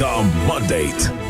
The Mandate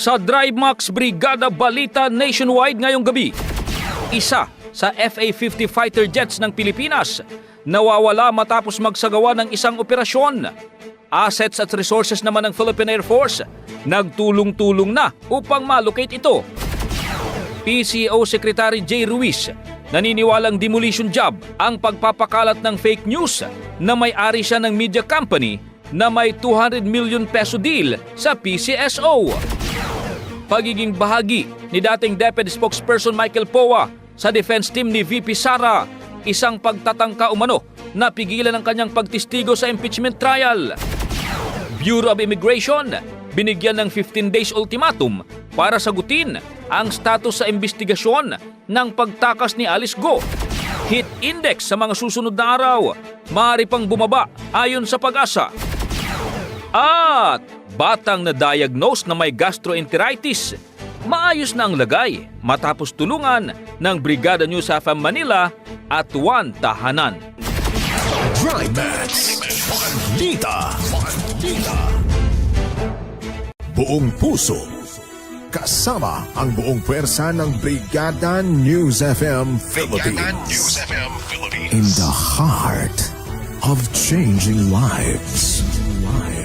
Sa Drive Max Brigada Balita Nationwide ngayong gabi, isa sa FA-50 fighter jets ng Pilipinas nawawala matapos magsagawa ng isang operasyon. Assets at resources naman ng Philippine Air Force nagtulong-tulong na upang malocate ito. PCO Secretary Jay Ruiz naniniwalang demolition job ang pagpapakalat ng fake news na may-ari siya ng media company na may 200 million peso deal sa PCSO. Pagiging bahagi ni dating Deputy Spokesperson Michael Poa sa defense team ni VP Sara, isang pagtatangka umano na pigilan ang kanyang pagtistigo sa impeachment trial. Bureau of Immigration binigyan ng 15 days ultimatum para sagutin ang status sa investigasyon ng pagtakas ni Alice Go. Hit index sa mga susunod na araw, maaari pang bumaba ayon sa pag-asa. At batang na diagnose na may gastroenteritis, maayos na ang lagay matapos tulungan ng Brigada News FM Manila at One Tahanan. Drive Max Balita Balita Buong puso Kasama ang buong pwersa ng Brigada News FM Philippines. In the heart of changing lives.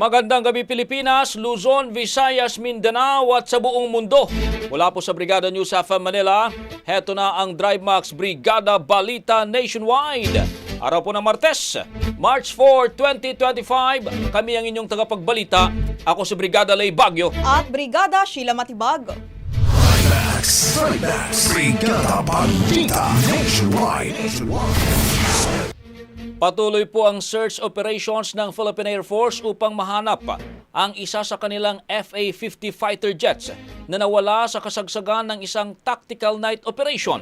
Magandang gabi Pilipinas, Luzon, Visayas, Mindanao at sa buong mundo. Mula po sa Brigada News FM Manila, heto na ang Drive Max Brigada Balita Nationwide. Araw po ng Martes, March 4, 2025. Kami ang inyong tagapagbalita. Ako si Brigada Lay Bagyo. at Brigada Sheila Matibag. Max. Drive Max. Brigada Balita Nationwide. Patuloy po ang search operations ng Philippine Air Force upang mahanap ang isa sa kanilang FA-50 fighter jets na nawala sa kasagsagan ng isang tactical night operation.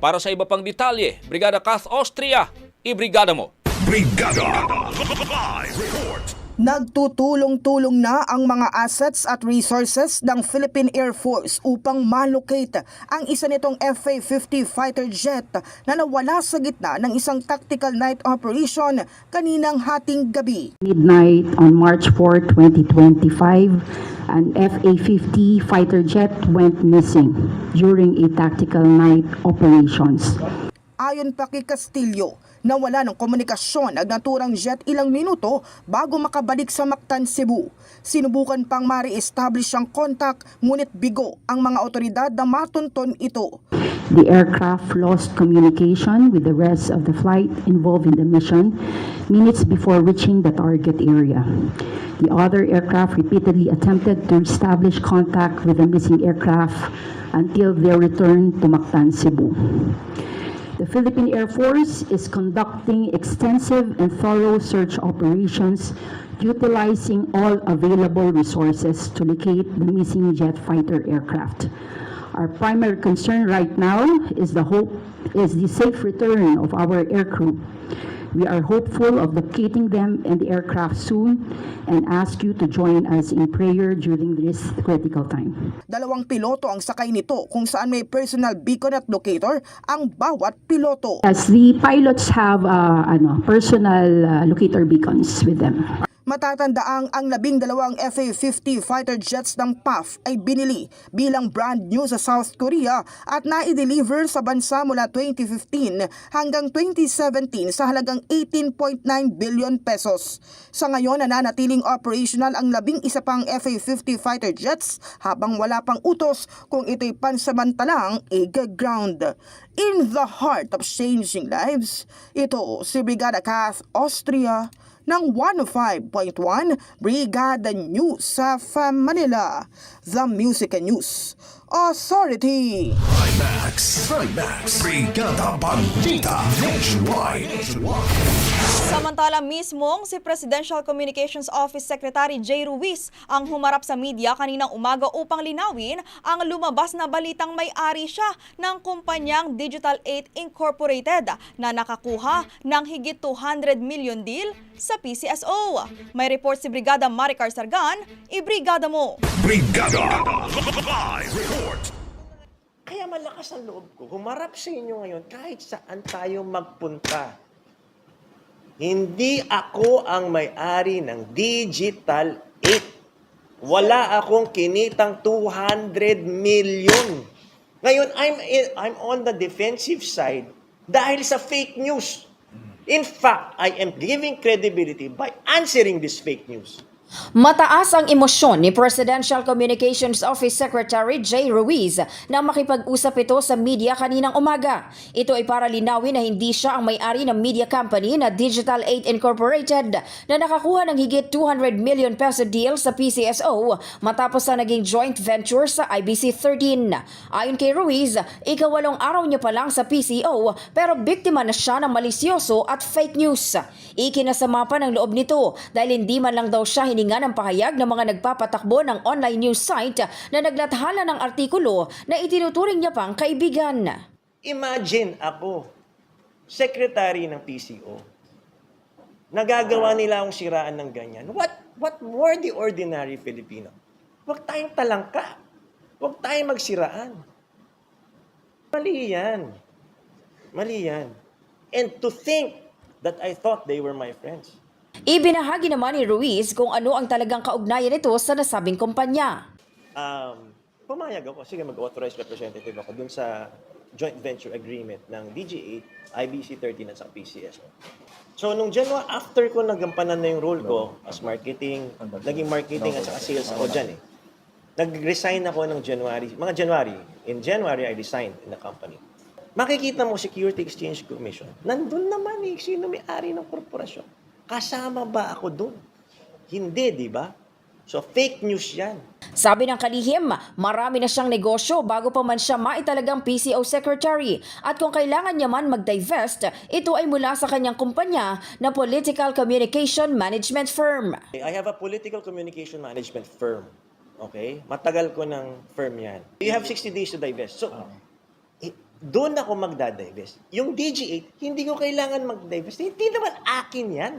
Para sa iba pang detalye, Brigada Kath Austria, ibrigada mo. Brigada. Live report. Nagtutulong-tulong na ang mga assets at resources ng Philippine Air Force upang malocate ang isa nitong FA-50 fighter jet na nawala sa gitna ng isang tactical night operation kaninang hating gabi. midnight on March 4, 2025, an FA-50 fighter jet went missing during a tactical night operations. Ayon pa kay Castillo, nawala ng komunikasyon ang naturang jet ilang minuto bago makabalik sa Mactan, Cebu. Sinubukan pang ma-re-establish ang kontak ngunit bigo ang mga otoridad na matunton ito. The aircraft lost communication with the rest of the flight involved in the mission minutes before reaching the target area. The other aircraft repeatedly attempted to establish contact with the missing aircraft until their return to Mactan, Cebu. The Philippine Air Force is conducting extensive and thorough search operations utilizing all available resources to locate the missing jet fighter aircraft. Our primary concern right now is the hope is the safe return of our aircrew. We are hopeful of locating them and the aircraft soon and ask you to join us in prayer during this critical time. Dalawang piloto ang sakay nito kung saan may personal beacon at locator ang bawat piloto. As the pilots have uh, ano, personal uh, locator beacons with them. Matatandaang ang labing dalawang FA-50 fighter jets ng PAF ay binili bilang brand new sa South Korea at na-deliver sa bansa mula 2015 hanggang 2017 sa halagang 18.9 billion pesos. Sa ngayon, nananatiling operational ang labing isa pang FA-50 fighter jets habang wala pang utos kung ito'y pansamantalang i-ground. In the heart of changing lives, ito si Brigada Kath Austria ng 105.1 Brigada News sa Manila, The Music and News Authority. Max. Drive Max. Brigada Balita Nationwide. Samantala mismong si Presidential Communications Office Secretary Jay Ruiz ang humarap sa media kaninang umaga upang linawin ang lumabas na balitang may-ari siya ng kumpanyang Digital 8 Incorporated na nakakuha ng higit 200 million deal sa PCSO. May report si Brigada Maricar Sargan, ibrigada mo. Brigada. Live report. Kaya malakas ang loob ko, humarap sa inyo ngayon kahit saan tayo magpunta. Hindi ako ang may-ari ng Digital 8. Wala akong kinitang 200 million. Ngayon, I'm, I'm on the defensive side dahil sa fake news. In fact, I am giving credibility by answering this fake news. Mataas ang emosyon ni Presidential Communications Office Secretary Jay Ruiz na makipag-usap ito sa media kaninang umaga. Ito ay para linawin na hindi siya ang may-ari ng media company na Digital 8 Incorporated na nakakuha ng higit 200 million peso deal sa PCSO matapos na naging joint venture sa IBC 13. Ayon kay Ruiz, ikawalong araw niya pa lang sa PCO pero biktima na siya ng malisyoso at fake news. Ikinasama pa ng loob nito dahil hindi man lang daw siya hininga ng pahayag ng mga nagpapatakbo ng online news site na naglathala ng artikulo na itinuturing niya pang kaibigan. Imagine ako, secretary ng PCO, nagagawa nila akong siraan ng ganyan. What, what more the ordinary Filipino? Huwag tayong talangka. Huwag tayong magsiraan. Mali yan. Mali yan. And to think that I thought they were my friends. Ibinahagi naman ni Ruiz kung ano ang talagang kaugnayan nito sa nasabing kumpanya. Um, pumayag ako. Sige, mag-authorized representative ako dun sa joint venture agreement ng DG8, IBC 13 at sa PCS. So, nung January, after ko nagampanan na yung role ko as marketing, naging marketing at saka sales ako dyan eh. Nag-resign ako ng January, mga January. In January, I resigned in the company. Makikita mo Security Exchange Commission, nandun naman eh, sino may-ari ng korporasyon. Kasama ba ako dun? Hindi, di ba? So, fake news yan. Sabi ng kalihim, marami na siyang negosyo bago pa man siya maitalagang PCO secretary. At kung kailangan niya man mag-divest, ito ay mula sa kanyang kumpanya na Political Communication Management Firm. I have a political communication management firm. Okay? Matagal ko ng firm yan. You have 60 days to divest. So, eh, doon ako magdadivest. Yung DG8, hindi ko kailangan mag-divest. Hindi naman akin yan.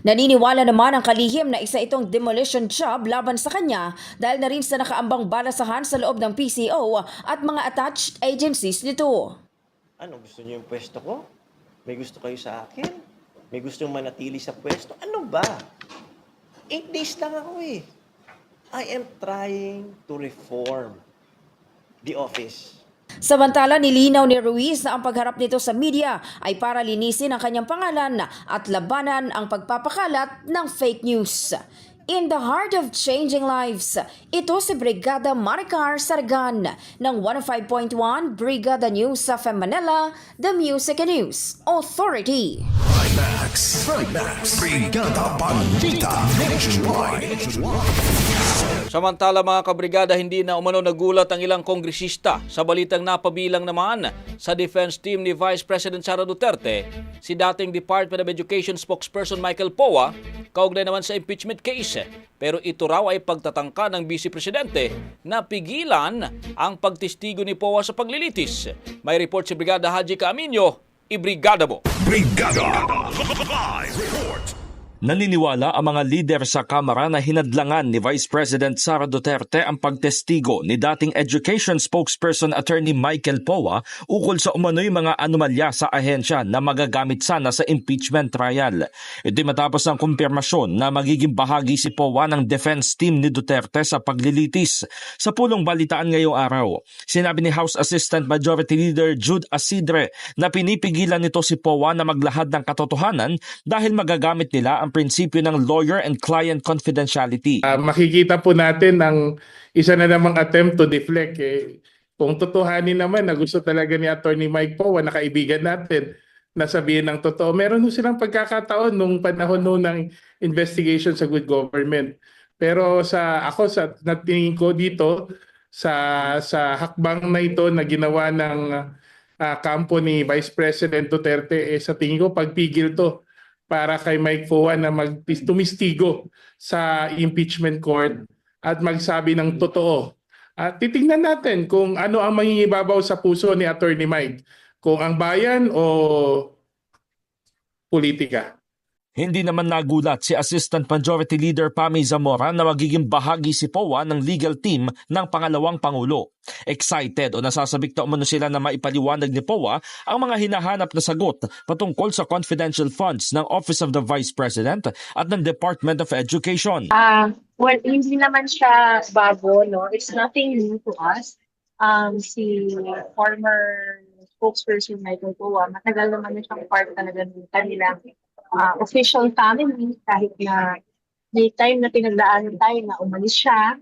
Naniniwala naman ang kalihim na isa itong demolition job laban sa kanya dahil na rin sa nakaambang balasahan sa loob ng PCO at mga attached agencies nito. Ano, gusto niyo yung pwesto ko? May gusto kayo sa akin? May gusto manatili sa pwesto? Ano ba? Eight days lang ako eh. I am trying to reform the office. Samantala, nilinaw ni Ruiz na ang pagharap nito sa media ay para linisin ang kanyang pangalan at labanan ang pagpapakalat ng fake news. In the heart of changing lives, ito si Brigada Maricar Sargan ng 105.1 Brigada News sa Manila, The Music and News Authority. Max, Max, Brigada Balita Nationwide. Samantala mga kabrigada, hindi na umano nagulat ang ilang kongresista sa balitang napabilang naman sa defense team ni Vice President Sara Duterte, si dating Department of Education spokesperson Michael Poa, kaugnay naman sa impeachment case. Pero ito raw ay pagtatangka ng Vice Presidente na pigilan ang pagtistigo ni Poa sa paglilitis. May report si Brigada Haji Caaminyo, ibrigada mo. Brigada Live Report. Naniniwala ang mga lider sa Kamara na hinadlangan ni Vice President Sara Duterte ang pagtestigo ni dating Education Spokesperson Attorney Michael Poa ukol sa umano'y mga anomalya sa ahensya na magagamit sana sa impeachment trial. Ito matapos ang kumpirmasyon na magiging bahagi si Poa ng defense team ni Duterte sa paglilitis. Sa pulong balitaan ngayong araw, sinabi ni House Assistant Majority Leader Jude Asidre na pinipigilan nito si Poa na maglahad ng katotohanan dahil magagamit nila ang prinsipyo ng lawyer and client confidentiality. Ah, makikita po natin ang isa na namang attempt to deflect. Eh. Kung tutuhanin naman na gusto talaga ni Attorney Mike Powa na kaibigan natin na sabihin ng totoo, meron silang pagkakataon nung panahon ho ng investigation sa good government. Pero sa ako sa natingin ko dito sa sa hakbang na ito na ginawa ng ah, kampo ni Vice President Duterte eh, sa tingin ko pagpigil to para kay Mike Poa na mag tumistigo sa impeachment court at magsabi ng totoo. At titingnan natin kung ano ang mangingibabaw sa puso ni Attorney Mike. Kung ang bayan o politika. Hindi naman nagulat si Assistant Majority Leader Pami Zamora na magiging bahagi si POA ng legal team ng pangalawang Pangulo. Excited o nasasabik na umano sila na maipaliwanag ni POA ang mga hinahanap na sagot patungkol sa confidential funds ng Office of the Vice President at ng Department of Education. Ah, well, hindi naman siya bago, no? It's nothing new to us. Um, si former spokesperson Michael Poa, matagal naman na siyang part talaga ng kanilang ah, official family kahit na may time na pinagdaanan tayo na umalis siya.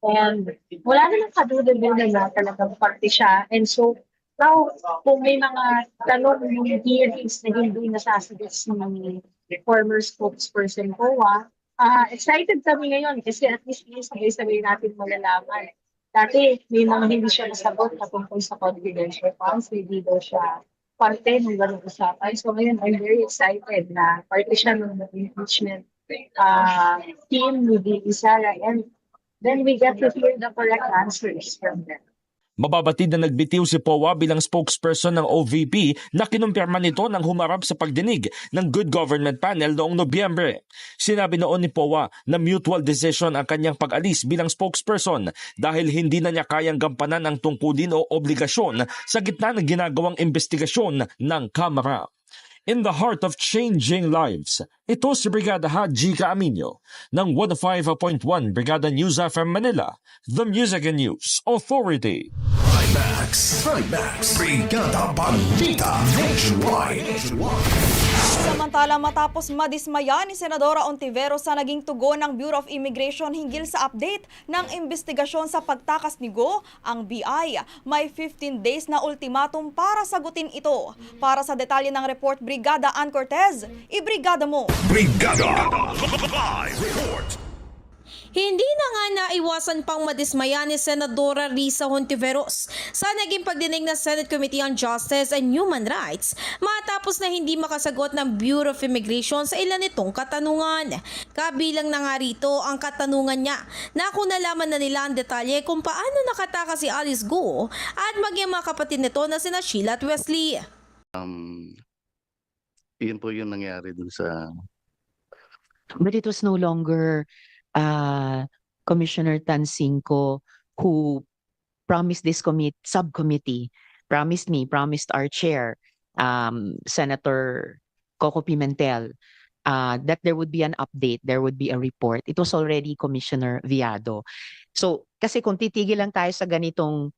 And wala namang kaduda-duda na talagang parte siya. And so, now, kung may mga tanong yung hearings na hindi nasasagot ni former spokesperson Poa, Ah, excited kami ngayon kasi at least yung sabay-sabay natin malalaman. Dati, may mga hindi siya nasagot na tungkol sa confidential funds, hindi daw siya parte ng ganung usapan. So ngayon, I'm very excited na parte siya ng impeachment uh, team ni VP Sara and then we get to hear the correct answers from them. Mababatid na nagbitiw si POA bilang spokesperson ng OVP na kinumpirma nito nang humarap sa pagdinig ng Good Government Panel noong Nobyembre. Sinabi noon ni POA na mutual decision ang kanyang pag-alis bilang spokesperson dahil hindi na niya kayang gampanan ang tungkulin o obligasyon sa gitna ng ginagawang investigasyon ng Kamara. In the heart of changing lives, ito si Brigada Haji Caaminyo ng 105.1 Brigada News FM Manila, the Music and News Authority. Max, Max, Brigada Balita Nationwide. Samantala matapos madismaya ni Senadora Ontivero sa naging tugon ng Bureau of Immigration hinggil sa update ng investigasyon sa pagtakas ni Go, ang BI may 15 days na ultimatum para sagutin ito. Para sa detalye ng report Brigada Ann Cortez, ibrigada mo! Brigada Live Report. Hindi na nga naiwasan pang madismaya ni Senadora Risa Hontiveros sa naging pagdinig ng Senate Committee on Justice and Human Rights matapos na hindi makasagot ng Bureau of Immigration sa ilan nitong katanungan. Kabilang na nga rito ang katanungan niya na kung nalaman na nila ang detalye kung paano nakatakas si Alice Go at maging mga kapatid nito na sina Sheila at Wesley. Um, yun po yung nangyari dun sa But it was no longer uh, Commissioner Tansinko who promised this commit subcommittee, promised me, promised our chair, um, Senator Coco Pimentel, uh, that there would be an update, there would be a report. It was already Commissioner Viado. So, kasi kung titigil lang tayo sa ganitong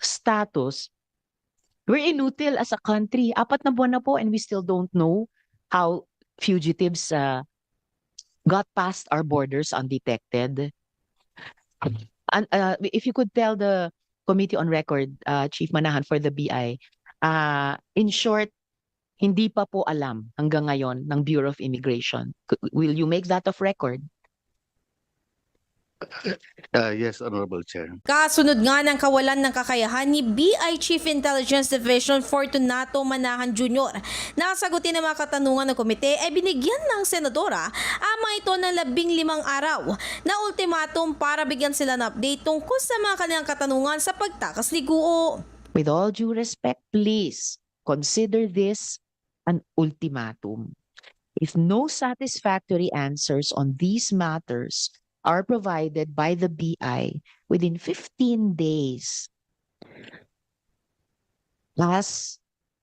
status, we're inutil as a country. Apat na buwan na po and we still don't know how fugitives uh, got past our borders undetected. And uh, if you could tell the committee on record, uh, Chief Manahan for the BI, uh, in short, hindi pa po alam hanggang ngayon ng Bureau of Immigration. Will you make that of record? Uh, yes, Honorable Chair. Kasunod nga ng kawalan ng kakayahan ni BI Chief Intelligence Division Fortunato Manahan Jr. Nasagutin ng mga katanungan ng komite ay binigyan ng senadora ang mga ito ng labing limang araw na ultimatum para bigyan sila ng update tungkol sa mga kanilang katanungan sa pagtakas ni Guo. With all due respect, please consider this an ultimatum. If no satisfactory answers on these matters are provided by the BI within 15 days, as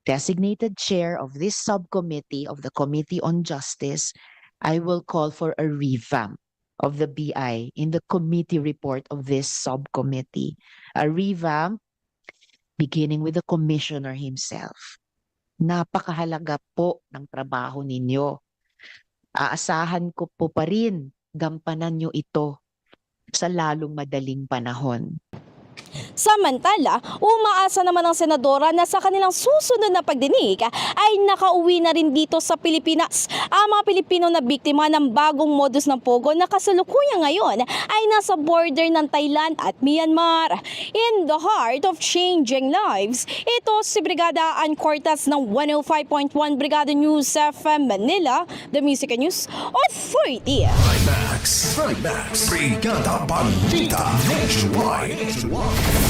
designated chair of this subcommittee of the Committee on Justice, I will call for a revamp of the BI in the committee report of this subcommittee. A revamp beginning with the commissioner himself. Napakahalaga po ng trabaho ninyo. Aasahan ko po pa rin gampanan nyo ito sa lalong madaling panahon. Samantala, umaasa naman ang senadora na sa kanilang susunod na pagdinig ay nakauwi na rin dito sa Pilipinas ang mga Pilipino na biktima ng bagong modus ng pogo na kasalukuyan ngayon ay nasa border ng Thailand at Myanmar. In the heart of changing lives, ito si Brigada Ann ng 105.1 Brigada News FM Manila, the Music and News Authority. Max, Max, Brigada Balita Nationwide.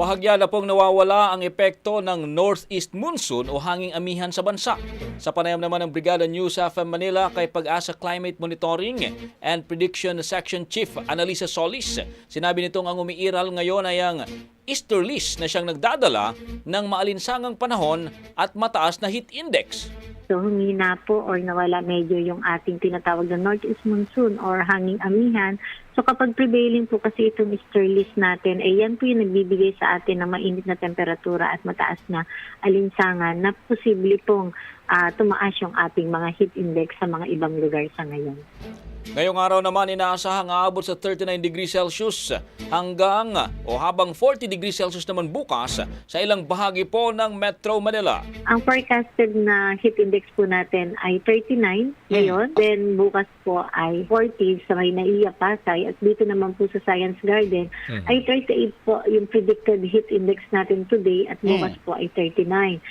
Bahagya na pong nawawala ang epekto ng northeast monsoon o hanging amihan sa bansa. Sa panayam naman ng Brigada News FM Manila kay Pag-asa Climate Monitoring and Prediction Section Chief Analisa Solis, sinabi nitong ang umiiral ngayon ay ang easterlies na siyang nagdadala ng maalinsangang panahon at mataas na heat index. So humina po or nawala medyo yung ating tinatawag na northeast monsoon or hanging amihan. So kapag prevailing po kasi itong easterlies natin, eh yan po yung nagbibigay sa atin ng mainit na temperatura at mataas na alinsangan na posible pong ah, tumaas yung ating mga heat index sa mga ibang lugar sa ngayon. Ngayong araw naman inaasahang aabot sa 39 degrees Celsius hanggang o habang 40 degrees Celsius naman bukas sa ilang bahagi po ng Metro Manila. Ang forecasted na heat index po natin ay 39 ngayon. Then bukas po ay 40 sa may Naiya Pasay. At dito naman po sa Science Garden ay 38 po yung predicted heat index natin today at bukas po ay 39.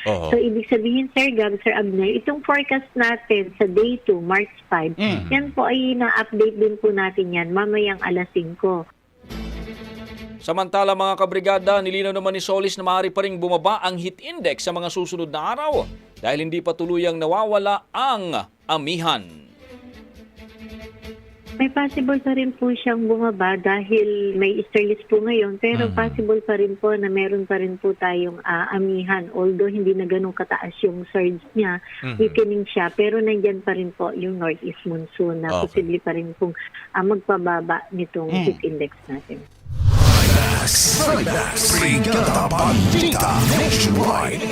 Oo. So ibig sabihin Sir Gab, Sir Abner, itong forecast natin sa day 2, March 5, yan po ay na-update din po natin yan mamayang alas 5. Samantala mga kabrigada, nilinaw naman ni Solis na maaari pa rin bumaba ang heat index sa mga susunod na araw dahil hindi pa tuluyang nawawala ang amihan. May possible pa rin po siyang bumaba dahil may easterlies po ngayon pero possible pa rin po na meron pa rin po tayong ah, amihan although hindi na ganun kataas yung surge niya weakening siya pero nandyan pa rin po yung northeast monsoon na Okay. posible pa rin pong ah, magpababa nitong heat index natin. Brigada Balita Nationwide.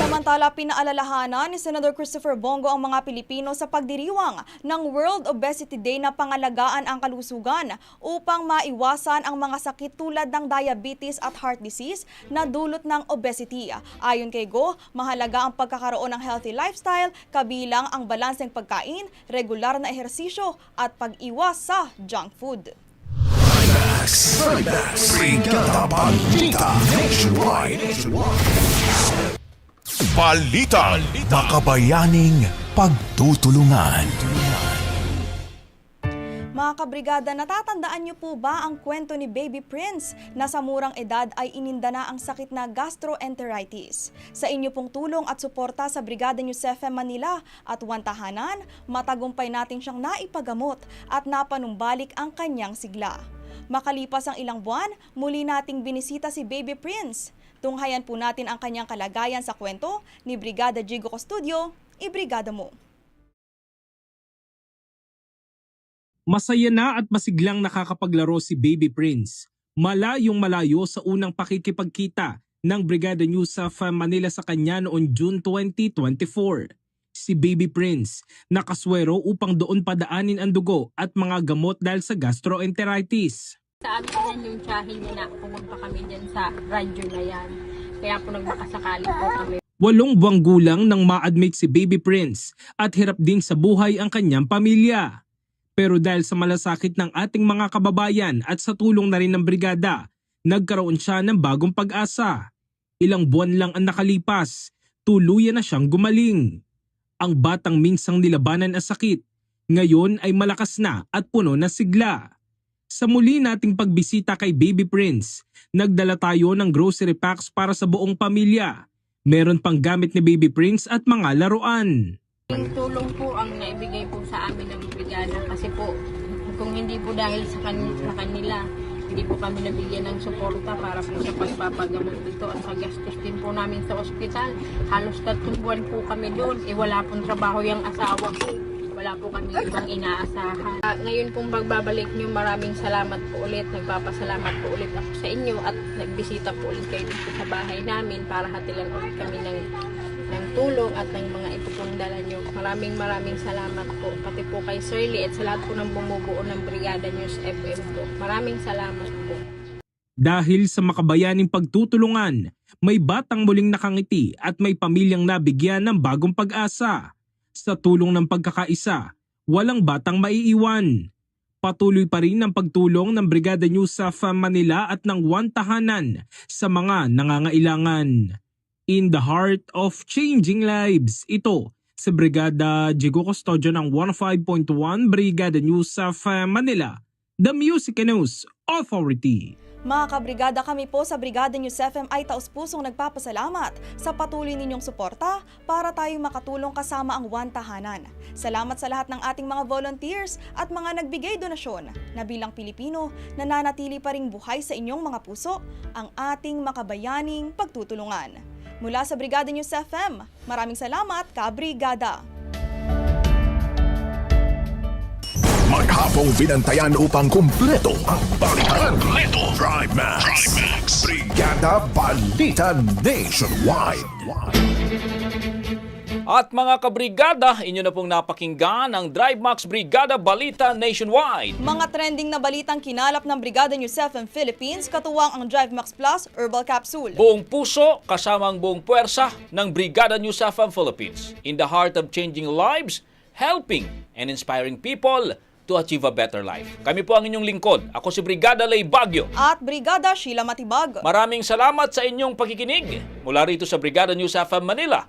Samantala, pinaalalahanan ni Senator Christopher Bongo ang mga Pilipino sa pagdiriwang ng World Obesity Day na pangalagaan ang kalusugan upang maiwasan ang mga sakit tulad ng diabetes at heart disease na dulot ng obesity. Ayon kay Go, mahalaga ang pagkakaroon ng healthy lifestyle kabilang ang balanseng pagkain, regular na ehersisyo at pag-iwas sa junk food. Brigada Balita. Balita. Makabayaning pagtutulungan. Mga kabrigada, natatandaan niyo po ba ang kwento ni Baby Prince na sa murang edad ay ininda na ang sakit na gastroenteritis? Sa inyo pong tulong at suporta sa Brigada News FM Manila at Wantahanan, matagumpay natin siyang naipagamot at napanumbalik ang kanyang sigla. Makalipas ang ilang buwan, muli nating binisita si Baby Prince. Tunghayan po natin ang kanyang kalagayan sa kwento ni Brigada Jigo Custodio, ibrigada mo. Masaya na at masiglang nakakapaglaro si Baby Prince. Malayong malayo sa unang pakikipagkita ng Brigada News sa Manila sa kanya noong June 2024. Si Baby Prince nakaswero upang doon padaanin ang dugo at mga gamot dahil sa gastroenteritis. Sa amin yan yung niya na pumunta kami dyan sa radyo na yan. Kaya po nagmakasakali po kami. Walong buwang gulang nang ma-admit si Baby Prince at hirap din sa buhay ang kanyang pamilya. Pero dahil sa malasakit ng ating mga kababayan at sa tulong na rin ng brigada, nagkaroon siya ng bagong pag-asa. Ilang buwan lang ang nakalipas, tuluyan na siyang gumaling. Ang batang minsang nilabanan ang sakit, ngayon ay malakas na at puno na sigla. Sa muli nating pagbisita kay Baby Prince, nagdala tayo ng grocery packs para sa buong pamilya. Meron pang gamit ni Baby Prince at mga laruan. Yung tulong po ang naibigay po sa amin ng brigada kasi po kung hindi po dahil sa, kan- sa kanila, hindi po kami nabigyan ng suporta para po sa pagpapagamot dito at sa gastos din po namin sa ospital. Halos tatlong buwan po kami doon. Eh wala pong trabaho yung asawa ko. Wala po kami ibang inaasahan. Ah, ngayon pong pagbabalik nyo, maraming salamat po ulit. Nagpapasalamat po ulit ako sa inyo at nagbisita po ulit kayo sa bahay namin para hatilan ulit kami ng ng tulong at ng mga ito pong dala nyo. Maraming maraming salamat po. Pati po kay Shirley at sa lahat po ng bumubuo ng Brigada News FM po. Maraming salamat po. Dahil sa makabayaning pagtutulungan, may batang muling nakangiti at may pamilyang nabigyan ng bagong pag-asa. Sa tulong ng pagkakaisa, walang batang maiiwan. Patuloy pa rin ang pagtulong ng Brigada News sa Manila at ng One Tahanan sa mga nangangailangan. In the heart of changing lives, ito sa Brigada Jigo Custodio ng 105.1 Brigada News sa Manila, the Music News Authority. Mga kabrigada kami po sa Brigada News FM ay taus-pusong nagpapasalamat sa patuloy ninyong suporta para tayong makatulong kasama ang One Tahanan. Salamat sa lahat ng ating mga volunteers at mga nagbigay donasyon na bilang Pilipino nananatili pa ring buhay sa inyong mga puso ang ating makabayaning pagtutulungan. Mula sa Brigada News FM, maraming salamat, Kabrigada! Maghapong binantayan upang kumpleto ang balitan. Kumpleto. Drive Max. Brigada Balita Nationwide. At mga kabrigada, inyo na pong napakinggan ang Drive Max Brigada Balita Nationwide. Mga trending na balitang kinalap ng Brigada News FM Philippines, katuwang ang Drive Max Plus Herbal Capsule. Buong puso kasama ang buong puwersa ng Brigada News FM Philippines. In the heart of changing lives, helping and inspiring people to achieve a better life. Kami po ang inyong lingkod. Ako si Brigada Lay Bagyo. At Brigada Sheila Matibag. Maraming salamat sa inyong pakikinig. Mula rito sa Brigada News FM Manila,